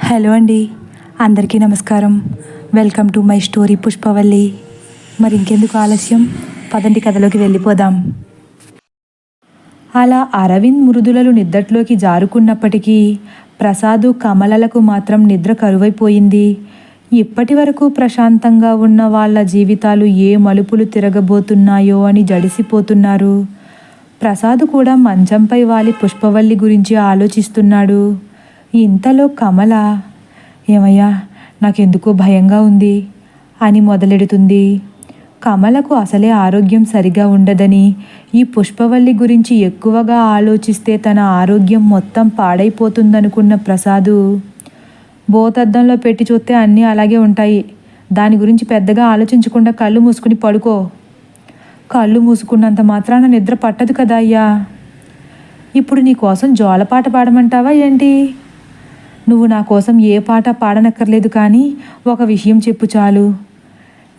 Hello అండి. అందరికీ నమస్కారం. Welcome to my story Pushpavalli. మరి ఇంకెందుకు ఆలస్యం? పదండి కథలోకి వెళ్ళిపోదాం. అలా అరవింద్ మృదులలు నిద్రలోకి జారుకున్నప్పటికీ ప్రసాదు కమలలకు మాత్రం నిద్ర కరువైపోయింది. ఇప్పటి వరకు ప్రశాంతంగా ఉన్న వాళ్ళ జీవితాలు ఏ మలుపులు తిరగబోతున్నాయో అని జడిసిపోతున్నారు. ప్రసాద్ కూడా మంచంపై వాలి పుష్పవల్లి గురించి ఆలోచిస్తున్నాడు. ఇంతలో కమల ఏమయ్యా నాకెందుకో భయంగా ఉంది అని మొదలెడుతుంది. కమలకు అసలే ఆరోగ్యం సరిగా ఉండదని ఈ పుష్పవల్లి గురించి ఎక్కువగా ఆలోచిస్తే తన ఆరోగ్యం మొత్తం పాడైపోతుందనుకున్న ప్రసాదు బోతద్దంలో పెట్టి చూస్తే అన్నీ అలాగే ఉంటాయి. దాని గురించి పెద్దగా ఆలోచించకుండా కళ్ళు మూసుకుని పడుకో. కళ్ళు మూసుకున్నంత మాత్రాన నిద్ర పట్టదు కదా అయ్యా. ఇప్పుడు నీకోసం జోలపాట పాడమంటావా ఏంటి? నువ్వు నా కోసం ఏ పాట పాడనక్కర్లేదు కానీ ఒక విషయం చెప్పు చాలు.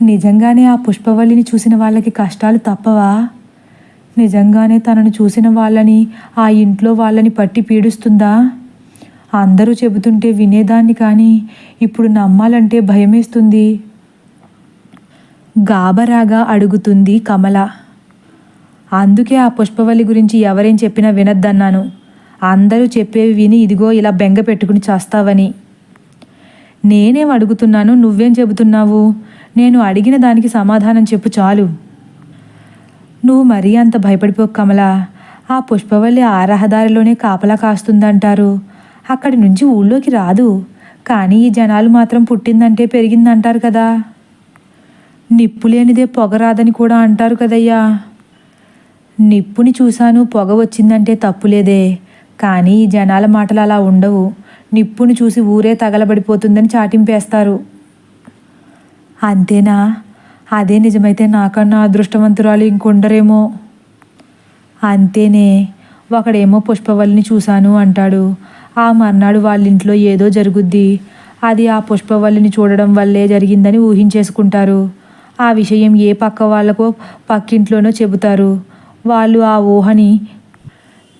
నిజంగానే ఆ పుష్పవల్లిని చూసిన వాళ్ళకి కష్టాలు తప్పవా? నిజంగానే తనను చూసిన వాళ్ళని ఆ ఇంట్లో వాళ్ళని పట్టి పీడిస్తుందా? అందరూ చెబుతుంటే వినేదాన్ని కానీ ఇప్పుడు నమ్మాలంటే భయమేస్తుంది. గాబరాగా అడుగుతుంది కమల. అందుకే ఆ పుష్పవల్లి గురించి ఎవరేం చెప్పినా వినద్దన్నాను. అందరూ చెప్పేవి విని ఇదిగో ఇలా బెంగ పెట్టుకుని చేస్తావని. నేనేం అడుగుతున్నాను? నువ్వేం చెబుతున్నావు? నేను అడిగిన దానికి సమాధానం చెప్పు చాలు. నువ్వు మరీ అంత భయపడిపోకు కమలా. ఆ పుష్పవల్లి ఆ రహదారిలోనే కాపలా కాస్తుందంటారు. అక్కడి నుంచి ఊళ్ళోకి రాదు. కానీ ఈ జనాలు మాత్రం పుట్టిందంటే పెరిగిందంటారు కదా. నిప్పు లేనిదే పొగ రాదని కూడా అంటారు కదయ్యా. నిప్పుని చూశాను పొగ వచ్చిందంటే తప్పులేదే. కానీ ఈ జనాల మాటలు అలా ఉండవు. నిప్పుని చూసి ఊరే తగలబడిపోతుందని చాటింపేస్తారు. అంతేనా? అదే నిజమైతే నాకన్నా అదృష్టవంతురాలు ఇంకొండరేమో. అంతేనే. ఒకడేమో పుష్పవల్లిని చూశాను అంటాడు. ఆ మర్నాడు వాళ్ళ ఇంట్లో ఏదో జరుగుద్ది. అది ఆ పుష్పవల్లిని చూడడం వల్లే జరిగిందని ఊహించేసుకుంటారు. ఆ విషయం ఏ పక్క వాళ్ళకో పక్కింట్లోనో చెబుతారు. వాళ్ళు ఆ ఊహని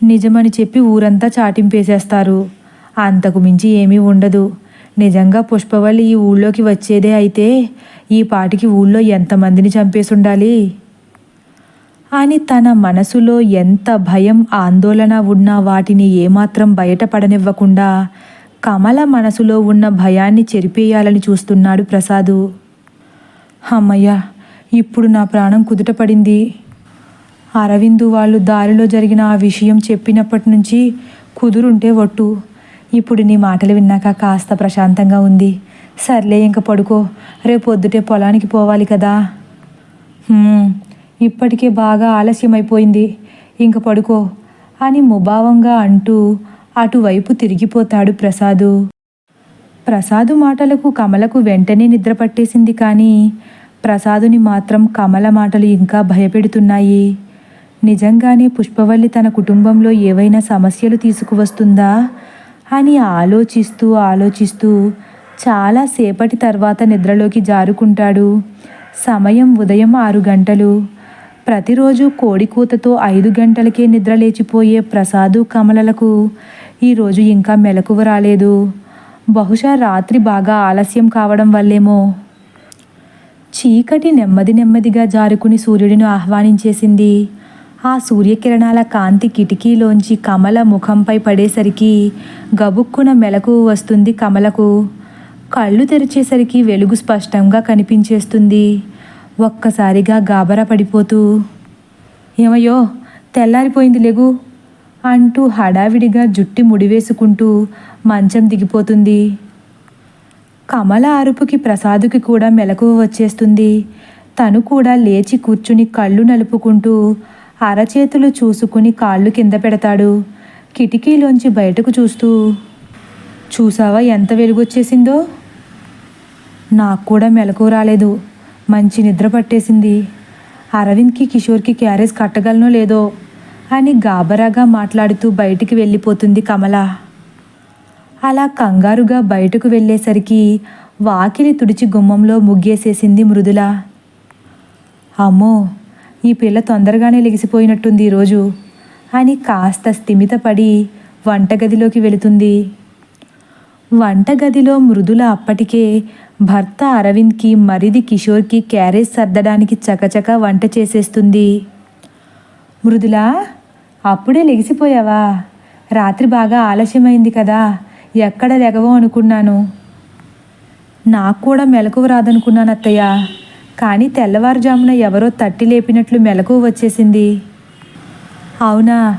నిజమని చెప్పి ఊరంతా చాటింపేసేస్తారు. అంతకు మించి ఏమీ ఉండదు. నిజంగా పుష్పవల్లి ఈ ఊళ్ళోకి వచ్చేదే అయితే ఈ పాటికి ఊళ్ళో ఎంతమందిని చంపేసుండాలి? అని తన మనసులో ఎంత భయం ఆందోళన ఉన్నా వాటిని ఏమాత్రం బయటపడనివ్వకుండా కమల మనసులో ఉన్న భయాన్ని చెరిపేయాలని చూస్తున్నాడు ప్రసాదు. అమ్మయ్య ఇప్పుడు నా ప్రాణం కుదుటపడింది అరవిందు వాళ్ళు దారిలో జరిగిన ఆ విషయం చెప్పినప్పటి నుంచి కుదురుంటే ఒట్టు. ఇప్పుడు నీ మాటలు విన్నాక కాస్త ప్రశాంతంగా ఉంది. సర్లే ఇంక పడుకో. రేపు పొద్దుటే పొలానికి పోవాలి కదా. ఇప్పటికే బాగా ఆలస్యమైపోయింది. ఇంక పడుకో అని ముభావంగా అంటూ అటువైపు తిరిగిపోతాడు ప్రసాదు. ప్రసాదు మాటలకు కమలకు వెంటనే నిద్ర పట్టేసింది కానీ ప్రసాదుని మాత్రం కమల మాటలు ఇంకా భయపెడుతున్నాయి. నిజంగానే పుష్పవల్లి తన కుటుంబంలో ఏవైనా సమస్యలు తీసుకువస్తుందా? అని ఆలోచిస్తూ ఆలోచిస్తూ చాలాసేపటి తర్వాత నిద్రలోకి జారుకుంటాడు. సమయం ఉదయం ఆరు గంటలు. ప్రతిరోజు కోడికూతతో ఐదు గంటలకే నిద్ర లేచిపోయే ప్రసాదు కమలలకు ఈరోజు ఇంకా మెలకువ రాలేదు. బహుశా రాత్రి బాగా ఆలస్యం కావడం వల్లేమో. చీకటి నెమ్మది నెమ్మదిగా జారుకుని సూర్యుడిని ఆహ్వానించేసింది. ఆ సూర్యకిరణాల కాంతి కిటికీలోంచి కమల ముఖంపై పడేసరికి గబుక్కున మెలకు వస్తుంది కమలకు. కళ్ళు తెరిచేసరికి వెలుగు స్పష్టంగా కనిపించేస్తుంది. ఒక్కసారిగా గాబరా పడిపోతూ ఏమయ్యో తెల్లారిపోయింది లేగు అంటూ హడావిడిగా జుట్టి ముడివేసుకుంటూ మంచం దిగిపోతుంది. కమల అరుపుకి ప్రసాదుకి కూడా మెలకువ వచ్చేస్తుంది. తను కూడా లేచి కూర్చుని కళ్ళు నలుపుకుంటూ అరచేతులు చూసుకుని కాళ్ళు కింద పెడతాడు. కిటికీలోంచి బయటకు చూస్తూ చూసావా ఎంత వెలుగొచ్చేసిందో? నాకు కూడా మెలకు రాలేదు. మంచి నిద్ర పట్టేసింది. అరవింద్కి కిషోర్కి క్యారేజ్ కట్టగలనో లేదో? అని గాబరాగా మాట్లాడుతూ బయటికి వెళ్ళిపోతుంది కమల. అలా కంగారుగా బయటకు వెళ్ళేసరికి వాకిలి తుడిచి గుమ్మంలో ముగ్గేసేసింది మృదుల. అమ్మో! ఈ పిల్ల తొందరగానే లెగిసిపోయినట్టుంది ఈరోజు. అని కాస్త స్థిమితపడి వంటగదిలోకి వెళుతుంది. వంటగదిలో మృదుల అప్పటికే భర్త అరవింద్కి మరిది కిషోర్కి క్యారేజ్ సర్దడానికి చకచక వంట చేసేస్తుంది. మృదుల అప్పుడే లెగిసిపోయావా? రాత్రి బాగా ఆలస్యమైంది కదా ఎక్కడ లెగవో అనుకున్నాను. నాకు కూడా మెలకువ రాదనుకున్నాను అత్తయ్య కానీ తెల్లవారుజామున ఎవరో తట్టి లేపినట్లు మెలకు వచ్చేసింది. అవునా?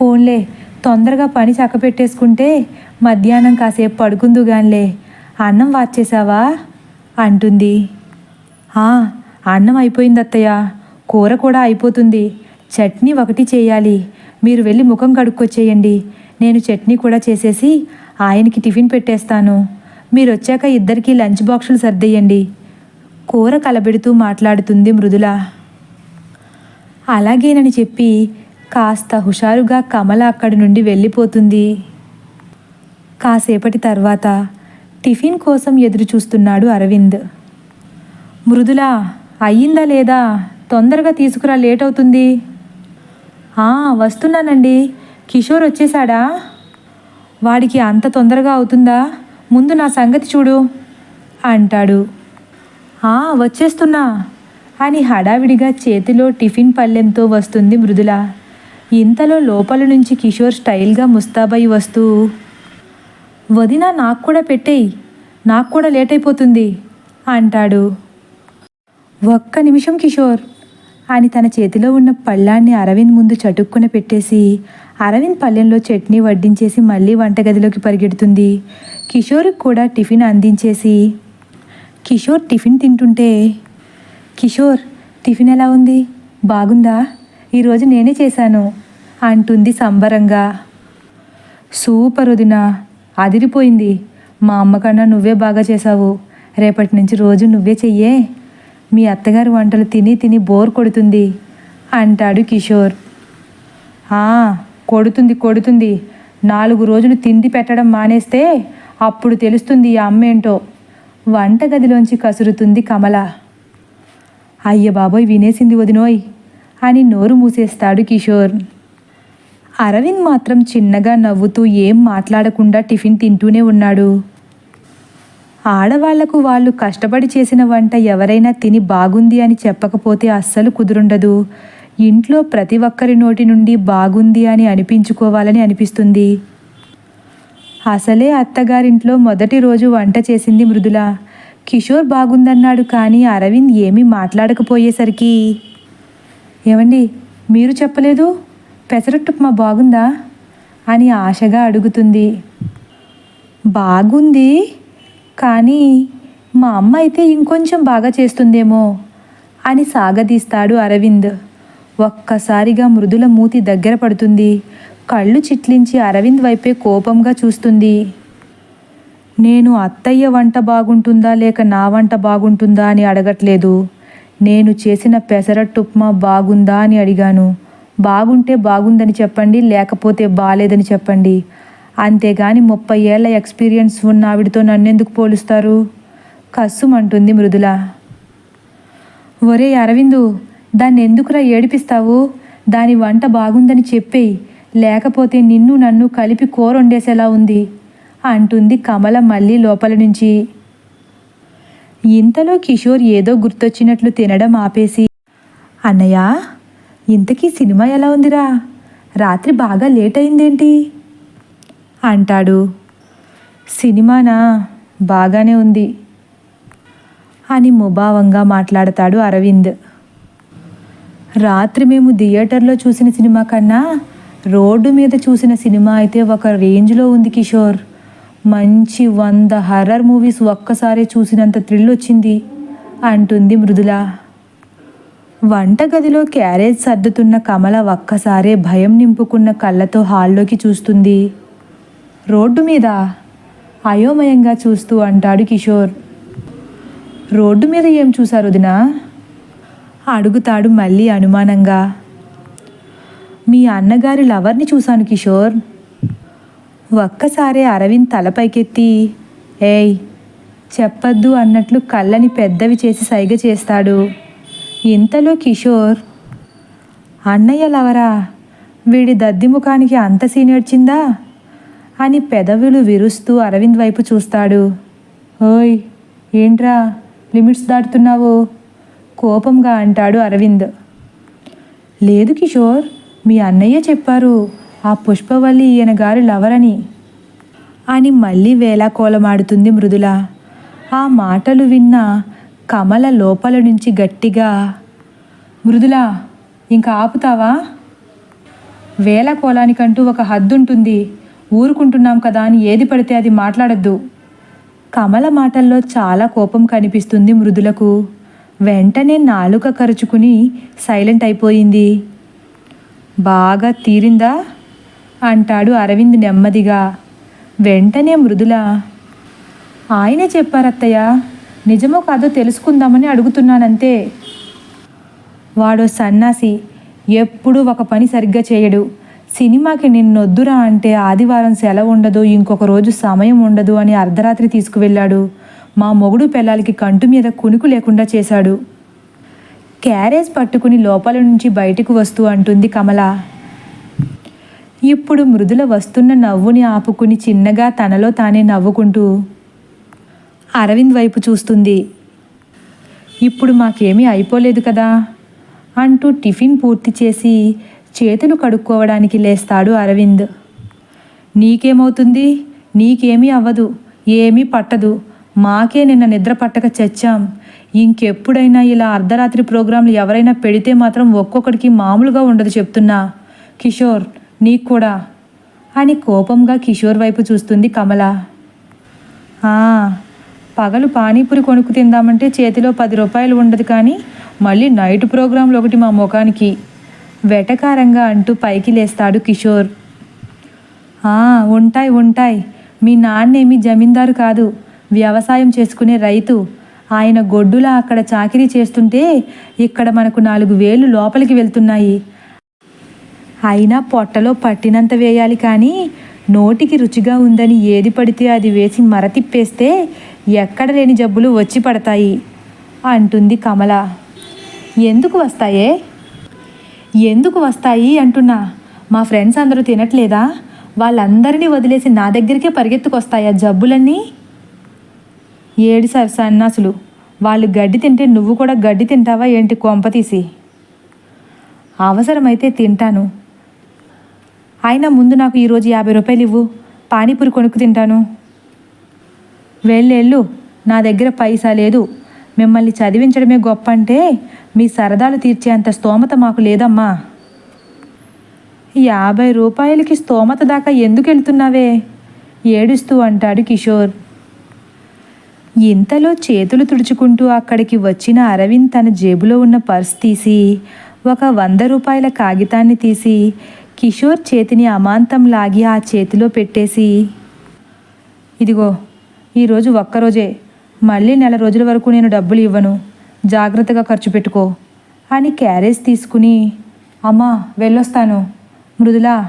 పోన్లే. తొందరగా పని చక్కపెట్టేసుకుంటే మధ్యాహ్నం కాసేపు పడుకుందుగానిలే. అన్నం వాచేసావా అంటుంది. అన్నం అయిపోయింది అత్తయ్య కూర కూడా అయిపోతుంది. చట్నీ ఒకటి చేయాలి. మీరు వెళ్ళి ముఖం కడుక్కొచ్చేయండి. నేను చట్నీ కూడా చేసేసి ఆయనకి టిఫిన్ పెట్టేస్తాను. మీరు వచ్చాక ఇద్దరికి లంచ్ బాక్సులు సర్దేయండి. కూర కలబెడుతూ మాట్లాడుతుంది మృదుల. అలాగేనని చెప్పి కాస్త హుషారుగా కమల అక్కడి నుండి వెళ్ళిపోతుంది. కాసేపటి తర్వాత టిఫిన్ కోసం ఎదురు చూస్తున్నాడు అరవింద్. మృదుల అయ్యిందా లేదా? తొందరగా తీసుకురా లేట్ అవుతుంది. వస్తున్నానండి. కిషోర్ వచ్చేసాడా వాడికి అంత తొందరగా అవుతుందా? ముందు నా సంగతి చూడు అంటాడు. వచ్చేస్తున్నా. అని హడావిడిగా చేతిలో టిఫిన్ పళ్ళెంతో వస్తుంది మృదుల. ఇంతలో లోపల నుంచి కిషోర్ స్టైల్గా ముస్తాబై వస్తూ వదిన నాకు కూడా పెట్టేయి. నాకు కూడా లేట్ అయిపోతుంది అంటాడు. ఒక్క నిమిషం కిషోర్ అని తన చేతిలో ఉన్న పళ్ళాన్ని అరవింద్ ముందు చటుక్కున పెట్టేసి అరవింద్ పళ్ళెంలో చట్నీ వడ్డించేసి మళ్ళీ వంటగదిలోకి పరిగెడుతుంది. కిషోర్కి కూడా టిఫిన్ అందించేసి కిషోర్ టిఫిన్ తింటుంటే కిషోర్ టిఫిన్ ఎలా ఉంది? బాగుందా? ఈరోజు నేనే చేశాను అంటుంది సంబరంగా. సూపర్ వదిన అదిరిపోయింది. మా అమ్మకన్నా నువ్వే బాగా చేసావు రేపటి నుంచి రోజు నువ్వే చెయ్యే. మీ అత్తగారి వంటలు తిని తిని బోర్ కొడుతుంది అంటాడు కిషోర్. "ఆ, కొడుతుంది కొడుతుంది. నాలుగు రోజులు తిండి పెట్టడం మానేస్తే అప్పుడు తెలుస్తుంది ఈ అమ్మేంటో వంటగదిలోంచి కసురుతుంది కమల. అయ్య బాబోయ్ వినేసింది వదినోయ్ అని నోరు మూసేస్తాడు కిషోర్. అరవింద్ మాత్రం చిన్నగా నవ్వుతూ ఏం మాట్లాడకుండా టిఫిన్ తింటూనే ఉన్నాడు. ఆడవాళ్ళకు వాళ్ళు కష్టపడి చేసిన వంట ఎవరైనా తిని బాగుంది అని చెప్పకపోతే అస్సలు కుదురుండదు. ఇంట్లో ప్రతి ఒక్కరి నోటి నుండి బాగుంది అని అనిపించుకోవాలని అనిపిస్తుంది. అసలే అత్తగారింట్లో మొదటి రోజు వంట చేసింది మృదుల. కిషోర్ బాగుందన్నాడు కానీ అరవింద్ ఏమీ మాట్లాడకపోయేసరికి ఏమండి మీరు చెప్పలేదు? పెసరట్టుప్మా బాగుందా? అని ఆశగా అడుగుతుంది. బాగుంది కానీ మా అమ్మ అయితే ఇంకొంచెం బాగా చేస్తుందేమో అని సాగదీస్తాడు అరవింద్. ఒక్కసారిగా మృదుల మూతి దగ్గర పడుతుంది. కళ్ళు చిట్లించి అరవింద్ వైపే కోపంగా చూస్తుంది. నేను అత్తయ్య వంట బాగుంటుందా లేక నా వంట బాగుంటుందా అని అడగట్లేదు. నేను చేసిన పెసరట్టుప్మా బాగుందా అని అడిగాను. బాగుంటే బాగుందని చెప్పండి లేకపోతే బాలేదని చెప్పండి. అంతేగాని ముప్పై ఏళ్ళ ఎక్స్పీరియన్స్ ఉన్న ఆవిడతో నన్నెందుకు పోలుస్తారు? కస్సుమంటుంది మృదుల. ఒరే అరవిందు దాన్ని ఎందుకురా ఏడిపిస్తావు? దాని వంట బాగుందని చెప్పేయి. లేకపోతే నిన్ను నన్ను కలిపి కూరొండేసేలా ఉంది అంటుంది కమల మళ్ళీ లోపల నుంచి. ఇంతలో కిషోర్ ఏదో గుర్తొచ్చినట్లు తినడం ఆపేసి అన్నయ్య ఇంతకీ సినిమా ఎలా ఉందిరా? రాత్రి బాగా లేట్ అయిందేంటి అంటాడు. సినిమానా? బాగానే ఉంది అని ముభావంగా మాట్లాడతాడు అరవింద్. రాత్రి మేము థియేటర్లో చూసిన సినిమా కన్నా రోడ్డు మీద చూసిన సినిమా అయితే ఒక రేంజ్లో ఉంది కిషోర్. మంచి వంద హర్రర్ మూవీస్ ఒక్కసారి చూసినంత థ్రిల్ వచ్చింది అంటుంది మృదుల. వంటగదిలో క్యారేజ్ సర్దుతున్న కమల ఒక్కసారే భయం నింపుకున్న కళ్ళతో హాల్లోకి చూస్తుంది. రోడ్డు మీద అయోమయంగా చూస్తూ అంటాడు కిషోర్. రోడ్డు మీద ఏం చూశారు వదినా? అడుగుతాడు మళ్ళీ అనుమానంగా. మీ అన్నగారి లవర్ని చూశాను కిషోర్. ఒక్కసారే అరవింద్ తలపైకెత్తి ఏయ్ చెప్పద్దు అన్నట్లు కళ్ళని పెద్దవి చేసి సైగ చేస్తాడు. ఇంతలో కిషోర్ అన్నయ్య లవరా వీడి దద్ది ముఖానికి అంత సీనియర్చిందా అని పెదవులు విరుస్తూ అరవింద్ వైపు చూస్తాడు. ఓయ్ ఏంట్రా లిమిట్స్ దాటుతున్నావు? కోపంగా అంటాడు అరవింద్. లేదు కిషోర్ మీ అన్నయ్య చెప్పారు ఆ పుష్పవల్లి ఈయన గారు లవరని. అని మళ్ళీ వేలాకోలమాడుతుంది మృదుల. ఆ మాటలు విన్న కమల లోపల నుంచి గట్టిగా మృదుల ఇంకా ఆపుతావా? వేలకోలానికంటూ ఒక హద్దుంటుంది ఊరుకుంటున్నాం కదా అని ఏది పడితే అది మాట్లాడద్దు. కమల మాటల్లో చాలా కోపం కనిపిస్తుంది మృదులకు. వెంటనే నాలుక కరుచుకుని సైలెంట్ అయిపోయింది. బాగా తీరిందా? అంటాడు అరవింద్ నెమ్మదిగా. వెంటనే మృదుల. ఆయనే చెప్పారత్తయ్య నిజమో కాదో తెలుసుకుందామని అడుగుతున్నానంతే. వాడో సన్నాసి ఎప్పుడూ ఒక పని సరిగ్గా చేయడు. సినిమాకి నిన్నొద్దురా అంటే ఆదివారం సెలవు ఉండదు ఇంకొక రోజు సమయం ఉండదు అని అర్ధరాత్రి తీసుకువెళ్ళాడు. మా మొగుడు పిల్లలకి కంటు మీద కునుకు లేకుండా చేశాడు. క్యారేజ్ పట్టుకుని లోపల నుంచి బయటకు వస్తూ అంటుంది కమల. ఇప్పుడు మృదుల వస్తున్న నవ్వుని ఆపుకుని చిన్నగా తనలో తానే నవ్వుకుంటూ అరవింద్ వైపు చూస్తుంది. ఇప్పుడు మాకేమీ అయిపోలేదు కదా అంటూ టిఫిన్ పూర్తి చేసి చేతులు కడుక్కోవడానికి లేస్తాడు అరవింద్. నీకేమవుతుంది? నీకేమీ అవ్వదు ఏమీ పట్టదు. మాకే నిన్న నిద్ర పట్టక చచ్చాం. ఇంకెప్పుడైనా ఇలా అర్ధరాత్రి ప్రోగ్రాంలు ఎవరైనా పెడితే మాత్రం ఒక్కొక్కడికి మామూలుగా ఉండదు చెప్తున్నా. కిషోర్ నీకు కూడా? అని కోపంగా కిషోర్ వైపు చూస్తుంది కమల. పగలు పానీపూరి కొనుక్కు తిందామంటే చేతిలో పది రూపాయలు ఉండదు కానీ మళ్ళీ నైట్ ప్రోగ్రాంలు ఒకటి మా ముఖానికి. వెటకారంగా అంటూ పైకి లేస్తాడు కిషోర్. ఉంటాయి ఉంటాయి. మీ నాన్నేమి జమీందారు కాదు. వ్యవసాయం చేసుకునే రైతు. ఆయన గొడ్డులా అక్కడ చాకిరీ చేస్తుంటే ఇక్కడ మనకు నాలుగు వేలు లోపలికి వెళ్తున్నాయి. అయినా పొట్టలో పట్టినంత వేయాలి కానీ నోటికి రుచిగా ఉందని ఏది పడితే అది వేసి మరతిప్పేస్తే ఎక్కడ లేని జబ్బులు వచ్చి పడతాయి అంటుంది కమల. ఎందుకు వస్తాయే? ఎందుకు వస్తాయి అంటున్నా. మా ఫ్రెండ్స్ అందరూ తినట్లేదా? వాళ్ళందరినీ వదిలేసి నా దగ్గరికే పరిగెత్తుకొస్తాయా జబ్బులన్నీ? ఏడు సార్ సన్నాసులు. వాళ్ళు గడ్డి తింటే నువ్వు కూడా గడ్డి తింటావా ఏంటి కొంపతీసి అవసరమైతే తింటాను. అయినా ముందు నాకు ఈరోజు యాభై రూపాయలు ఇవ్వు. పానీపూరి కొనుక్కు తింటాను. వెళ్ళేళ్ళు నా దగ్గర పైసా లేదు. మిమ్మల్ని చదివించడమే గొప్ప అంటే మీ సరదాలు తీర్చేంత స్తోమత మాకు లేదమ్మా. యాభై రూపాయలకి స్తోమత దాకా ఎందుకు వెళ్తున్నావే? ఏడుస్తూ అంటాడు కిషోర్. ఇంతలో చేతులు తుడుచుకుంటూ అక్కడికి వచ్చిన అరవింద్ తన జేబులో ఉన్న పర్స్ తీసి ఒక వంద రూపాయల కాగితాన్ని తీసి కిషోర్ చేతిని అమాంతం లాగి ఆ చేతిలో పెట్టేసి ఇదిగో ఈరోజు ఒక్కరోజే మళ్ళీ నెల రోజుల వరకు నేను డబ్బులు ఇవ్వను. జాగ్రత్తగా ఖర్చు పెట్టుకో అని క్యారేజ్ తీసుకుని అమ్మా వెళ్ళొస్తాను. మృదులా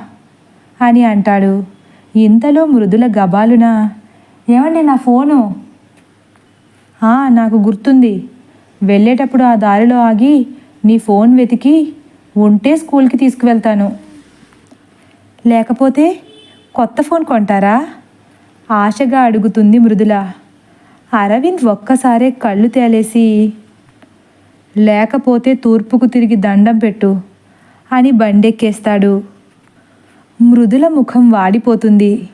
అని అంటాడు. ఇంతలో మృదుల గబాలున ఏమండి నా ఫోను? నాకు గుర్తుంది. వెళ్ళేటప్పుడు ఆ దారిలో ఆగి నీ ఫోన్ వెతికి ఉంటే స్కూల్కి తీసుకువెళ్తాను. లేకపోతే కొత్త ఫోన్ కొంటారా? ఆశగా అడుగుతుంది మృదుల. అరవింద్ ఒక్కసారే కళ్ళు తేలేసి లేకపోతే తూర్పుకు తిరిగి దండం పెట్టు అని బండెక్కేస్తాడు. మృదుల ముఖం వాడిపోతుంది.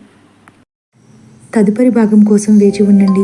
తదుపరి భాగం కోసం వేచి ఉండండి.